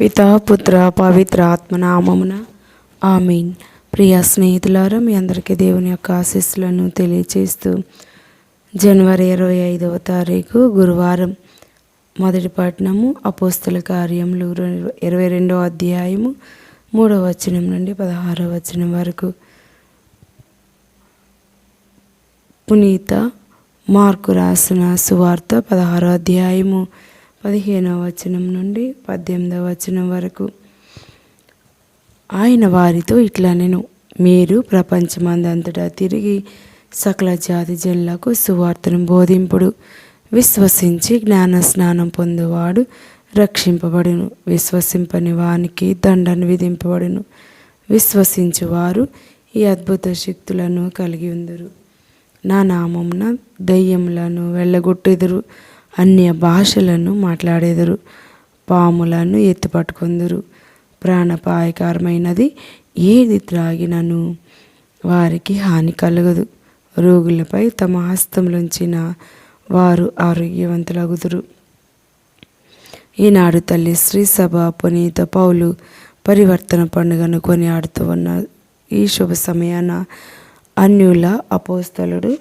పితా పుత్ర పవిత్ర ఆత్మనామమున ఆమీన్. ప్రియ స్నేహితులారా మీ అందరికీ దేవుని యొక్క ఆశీస్సులను తెలియచేస్తూ జనవరి ఇరవై ఐదవ తారీఖు గురువారం మొదటి పట్టణము అపోస్తుల కార్యములు ఇరవై రెండవ అధ్యాయము మూడవ వచనం నుండి పదహారవ వచనం వరకు. పునీత మార్కు రాసిన సువార్త పదహారో అధ్యాయము పదిహేనవ వచనం నుండి పద్దెనిమిదవ వచనం వరకు. ఆయన వారితో ఇట్లా నేను మీరు ప్రపంచమందంతటా తిరిగి సకల జాతి జనులకు సువార్తను బోధింపుడు. విశ్వసించి జ్ఞాన స్నానం పొందువాడు రక్షింపబడును. విశ్వసింపని వానికి దండను విధింపబడును. విశ్వసించువారు ఈ అద్భుత శక్తులను కలిగి ఉందరు. నా నామమున దయ్యములను వెళ్ళగొట్టెదురు అన్య భాషలను మాట్లాడేదరు. పాములను ఎత్తుపట్టుకుందరు. ప్రాణపాయకరమైనది ఏది త్రాగినను? వారికి హాని కలగదు. రోగులపై తమ హస్తములుంచిన వారు ఆరోగ్యవంతులగుదురు. ఈనాడు తల్లి శ్రీ సభ పునీత పౌలు పరివర్తన పండుగను కొనియాడుతూ ఉన్న ఈ శుభ సమయాన అన్యుల అపోస్తలుడు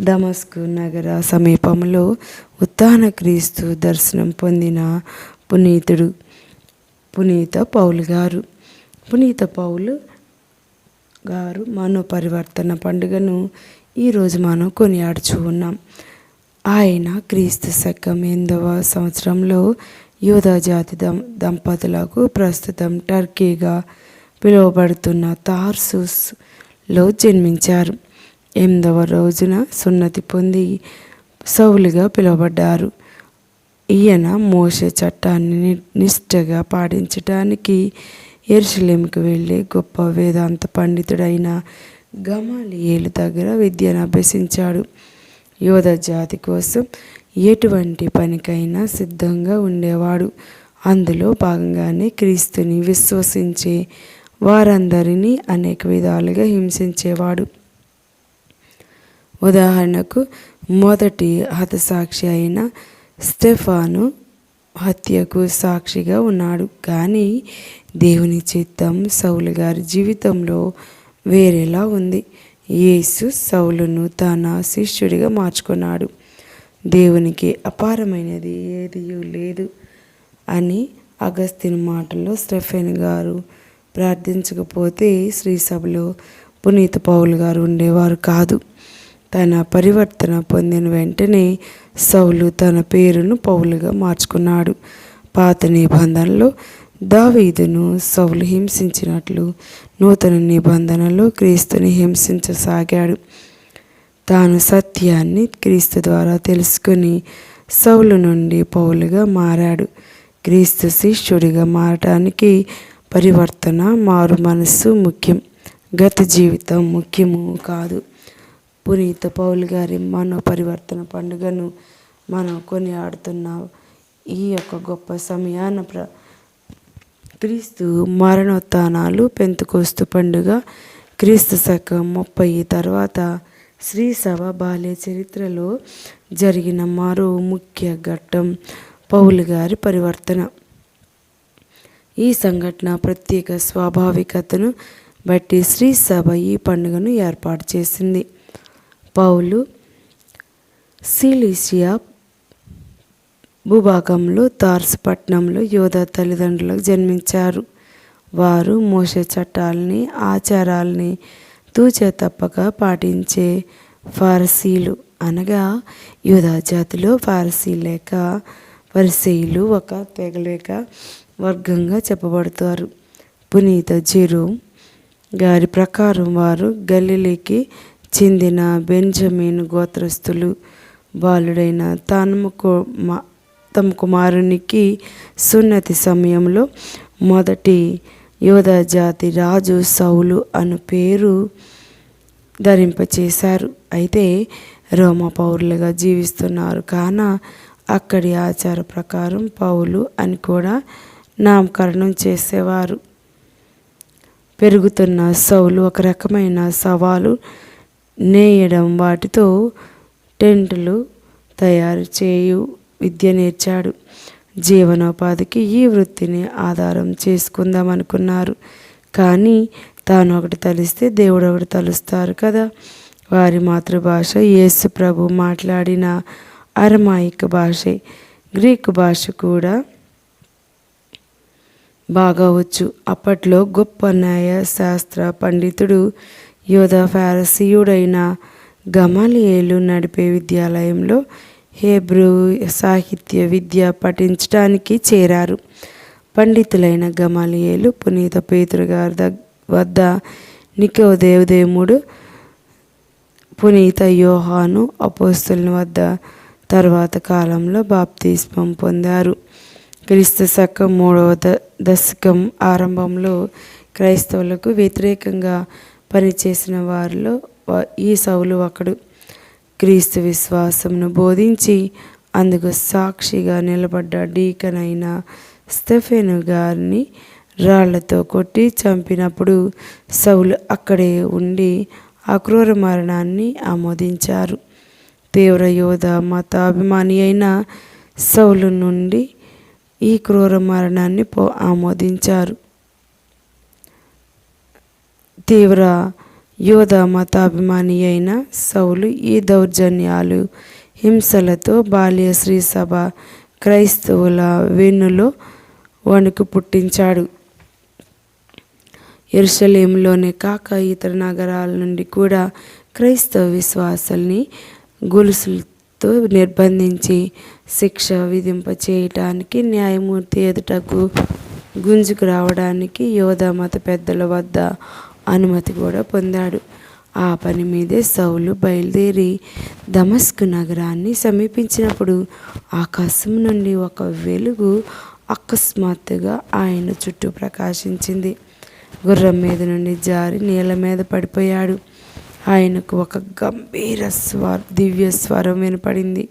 దమస్కు నగర సమీపంలో ఉత్థాన క్రీస్తు దర్శనం పొందిన పునీతుడు పునీత పౌలు గారు. పునీత పౌలు గారు మనో పరివర్తన పండుగను ఈరోజు మనం కొనియాడుచు ఉన్నాం. ఆయన క్రీస్తు శకం ఎనిమిదవ సంవత్సరంలో యూదా జాతి దం దంపతులకు ప్రస్తుతం టర్కీగా పిలువబడుతున్న తార్సుస్లో జన్మించారు. ఎనిమిదవ రోజున సున్నతి పొంది సౌలుగా పిలువబడ్డారు. ఈయన మోసే చట్టాన్ని ని- నిష్ఠగా పాటించటానికి ఎరుసలేంకి వెళ్ళి గొప్ప వేదాంత పండితుడైన గమాలియేలు దగ్గర విద్యను అభ్యసించాడు. యోధ జాతి కోసం ఎటువంటి పనికైనా సిద్ధంగా ఉండేవాడు. అందులో భాగంగానే క్రీస్తుని విశ్వసించే వారందరినీ అనేక విధాలుగా హింసించేవాడు. ఉదాహరణకు మొదటి హతసాక్షి అయిన స్టెఫాను హత్యకు సాక్షిగా ఉన్నాడు. కానీ దేవుని చిత్తం సౌలు గారి జీవితంలో వేరేలా ఉంది. యేసు సౌలును తన శిష్యుడిగా మార్చుకున్నాడు. దేవునికి అపారమైనది ఏది లేదు అని అగస్తిన్ మాటల్లో స్టెఫెన్ గారు ప్రార్థించకపోతే శ్రీ సభలో పునీత పౌల్ గారు ఉండేవారు కాదు. తన పరివర్తన పొందిన వెంటనే సౌలు తన పేరును పౌలుగా మార్చుకున్నాడు. పాత నిబంధనలో దావీదును సౌలు హింసించినట్లు నూతన నిబంధనలో క్రీస్తుని హింసించసాగాడు. తాను సత్యాన్ని క్రీస్తు ద్వారా తెలుసుకుని సౌలు నుండి పౌలుగా మారాడు. క్రీస్తు శిష్యుడిగా మారటానికి పరివర్తన మారు మనస్సు ముఖ్యం. గత జీవితం ముఖ్యము కాదు. పునీత పౌల్ గారి మనో పరివర్తన పండుగను మనం కొనియాడుతున్న. ఈ యొక్క గొప్ప సమయాన ప్ర క్రీస్తు మరణోత్థానాలు పెంతుకోస్తు పండుగ క్రీస్తు శకం ముప్పై తర్వాత శ్రీ సభ బాల్య చరిత్రలో జరిగిన మరో ముఖ్య ఘట్టం పౌలు గారి పరివర్తన. ఈ సంఘటన ప్రత్యేక స్వాభావికతను బట్టి శ్రీ సభ ఈ పండుగను ఏర్పాటు చేసింది. పౌలు సిలీసియా భూభాగంలో తార్స్ పట్టణంలో యోధ తల్లిదండ్రులకు జన్మించారు. వారు మోసే చట్టాలని ఆచారాలని తూచే తప్పక పాటించే ఫారసీలు. అనగా యూదా జాతిలో ఫారసీ లేక వరిసీలు ఒక తెగలేక వర్గంగా చెప్పబడతారు. పునీత జీరో గారి ప్రకారం వారు గలిలీకి చెందిన బెంజమిన్ గోత్రస్థులు బాలుడైన తాను కు- తమ కుమారునికి సున్నతి సమయంలో మొదటి యోధ జాతి రాజు సౌలు అను పేరు ధరింపచేశారు. అయితే రోమా పౌరులుగా జీవిస్తున్నారు. కాన అక్కడి ఆచార ప్రకారం పౌలు అని కూడా నామకరణం చేసేవారు. పెరుగుతున్న సౌలు ఒక రకమైన సవాలు నేయడం వాటితో టెంటులు తయారు చేయు విద్య నేర్చాడు. జీవనోపాధికి ఈ వృత్తిని ఆధారం చేసుకుందామనుకున్నారు కానీ తాను ఒకటి తలిస్తే దేవుడు ఒకటి తలుస్తారు కదా. వారి మాతృభాష యేసు ప్రభు మాట్లాడిన అరమాయిక భాషే. గ్రీకు భాష కూడా బాగా వచ్చు అప్పట్లో గొప్ప న్యాయ శాస్త్ర పండితుడు యోధ ఫారసీయుడైన గమలియేలు నడిపే విద్యాలయంలో హేబ్రూ సాహిత్య విద్య పఠించడానికి చేరారు. పండితులైన గమలియేలు పునీత పేతురు గారి వద్ద నికోదేవదేముడు పునీత యోహాను అపోస్తుల వద్ద తర్వాత కాలంలో బాప్తిస్మం పొందారు. క్రీస్తు శకం మూడవ ద దశకం ఆరంభంలో క్రైస్తవులకు వ్యతిరేకంగా పనిచేసిన వారిలో ఈ సౌలు ఒకడు క్రీస్తు విశ్వాసమును బోధించి అందుకు సాక్షిగా నిలబడ్డ డీకనైన స్టెఫెను గారిని రాళ్ళతో కొట్టి చంపినప్పుడు సౌలు అక్కడే ఉండి ఆ క్రూర మరణాన్ని ఆమోదించారు. తీవ్ర యోధ మతాభిమాని అయిన సౌలు నుండి ఈ క్రూర మరణాన్ని పో ఆమోదించారు. తీవ్ర యోధ మతాభిమాని అయిన సౌలు ఈ దౌర్జన్యాలు హింసలతో బాల్య శ్రీ సభ క్రైస్తవుల వెన్నులో వణుకు పుట్టించాడు. ఎరుసలేంలోనే కాక ఇతర నగరాల నుండి కూడా క్రైస్తవ విశ్వాసాల్ని గొలుసులతో నిర్బంధించి శిక్ష విధింప చేయటానికి న్యాయమూర్తి ఎదుటకు గుంజుకు రావడానికి యోధ మత పెద్దల వద్ద అనుమతి కూడా పొందాడు. ఆ పని మీదే సౌలు బయలుదేరి దమస్కు నగరాన్ని సమీపించినప్పుడు ఆకాశం నుండి ఒక వెలుగు అకస్మాత్తుగా ఆయన చుట్టూ ప్రకాశించింది. గుర్రం మీద నుండి జారి నేల మీద పడిపోయాడు. ఆయనకు ఒక గంభీర స్వర దివ్య స్వరం వినపడింది.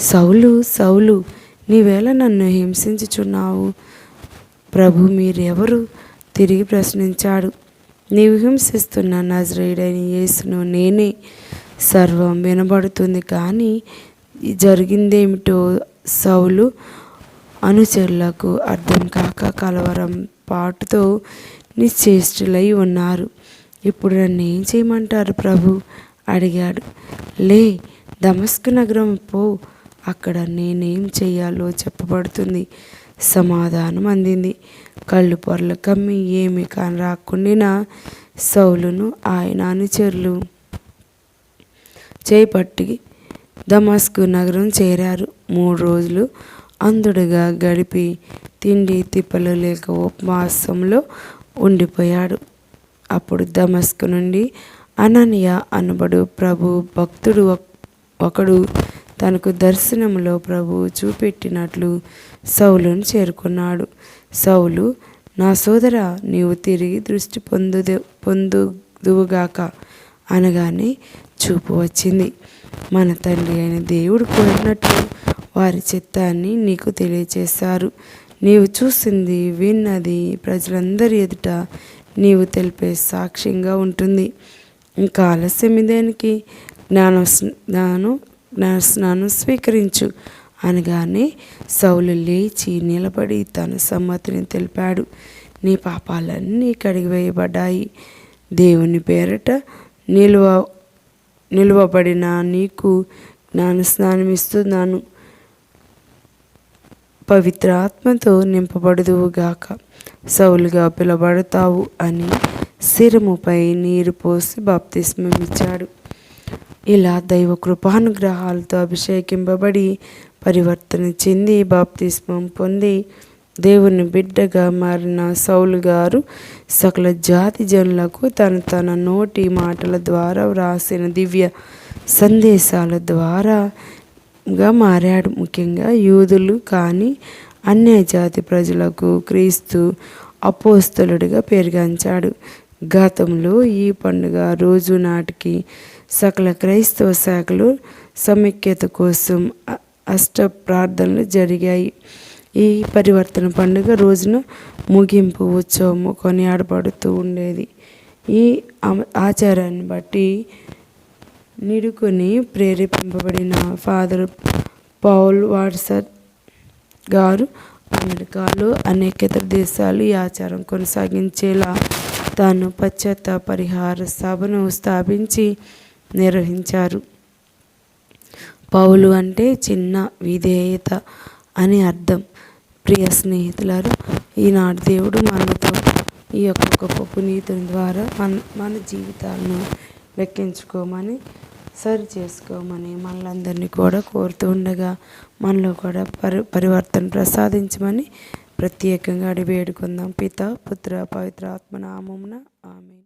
సౌలు సౌలు నీవేళ నన్ను హింసించుచున్నావు? ప్రభు మీరెవరు? తిరిగి ప్రశ్నించాడు. నీవు హింసిస్తున్న నజరేయుడైన యేసును నేనే సర్వం వినబడుతుంది. కానీ జరిగిందేమిటో సౌలు అనుచరులకు అర్థం కాక కలవరం పాటుతో నిశ్చేష్టులై ఉన్నారు. ఇప్పుడు నన్ను ఏం చేయమంటారు ప్రభు? అడిగాడు. లే దమస్క్ నగరం పో అక్కడ నేనేం చేయాలో చెప్పబడుతుంది. సమాధానం అందింది కళ్ళు పొరలు కమ్మి ఏమి కాని రాకుండిన సౌలును ఆయన అనుచరులు. చేపట్టి దమస్కు నగరం చేరారు. మూడు రోజులు అందుడుగా గడిపి తిండి తిప్పలు లేక ఉపవాసంలో ఉండిపోయాడు. అప్పుడు దమస్కు నుండి అనన్య అనబడు ప్రభు భక్తుడు ఒకడు తనకు దర్శనంలో ప్రభు చూపెట్టినట్లు సౌలును చేరుకున్నాడు. సౌలు నా సోదర నీవు తిరిగి దృష్టి పొందుదే పొందుదువుగాక అనగానే చూపు వచ్చింది. మన తండ్రి అయిన దేవుడు కోరినట్లు వారి చిత్తాన్ని నీకు తెలియచేశారు. నీవు చూసింది విన్నది ప్రజలందరి ఎదుట నీవు తెలిపే సాక్ష్యంగా ఉంటుంది. ఇంకా ఆలస్యం ఇదేనికి? జ్ఞాన జ్ఞానం జ్ఞాన స్నానం స్వీకరించు. అనగానే సౌలు లేచి నిలబడి తన సమ్మతిని తెలిపాడు. నీ పాపాలన్నీ కడిగివేయబడ్డాయి దేవుని పేరట నిలువ నిలువబడిన నీకు జ్ఞాన స్నానం ఇస్తున్నాను. పవిత్ర ఆత్మతో నింపబడుదువుగాక సౌలుగా పిలబడతావు అని శిరముపై నీరు పోసి బాప్తిస్మం ఇచ్చాడు ఇలా దైవ కృపానుగ్రహాలతో అభిషేకింపబడి పరివర్తన చెంది బాప్తిస్మం పొంది దేవుని బిడ్డగా మారిన సౌలు గారు సకల జాతి జనులకు తన తన నోటి మాటల ద్వారా వ్రాసిన దివ్య సందేశాల ద్వారాగా మారాడు. ముఖ్యంగా యూదులు కానీ అన్య జాతి ప్రజలకు క్రీస్తు అపోస్తలుడిగా పెరిగించాడు. గతంలో ఈ పండుగ రోజు నాటికి సకల క్రైస్తవ శాఖలు సమైక్యత కోసం అష్ట ప్రార్థనలు జరిగాయి. ఈ పరివర్తన పండుగ రోజున ముగింపు ఉత్సవము కొనియాడబడుతూ ఉండేది. ఈ ఆచారాన్ని బట్టి నిడుకొని ప్రేరేపింపబడిన ఫాదర్ పౌల్ వాట్సర్ గారు అమెరికాలో అనేక ఇతర దేశాలు ఈ ఆచారం కొనసాగించేలా తాను పశ్చాత్త పరిహార సభను స్థాపించి నిర్వహించారు. పౌలు అంటే చిన్న విధేయత అని అర్థం. ప్రియ స్నేహితులారు ఈనాడు దేవుడు మనతో ఈ యొక్క గొప్ప పునీతుని ద్వారా మన మన జీవితాలను లెక్కించుకోమని సరి చేసుకోమని మనలందరినీ కూడా కోరుతూ ఉండగా మనలో కూడా పరి పరివర్తన ప్రసాదించమని ప్రత్యేకంగా అడిగి వేడుకుందాం. పిత పుత్ర పవిత్ర ఆత్మనామమున ఆమె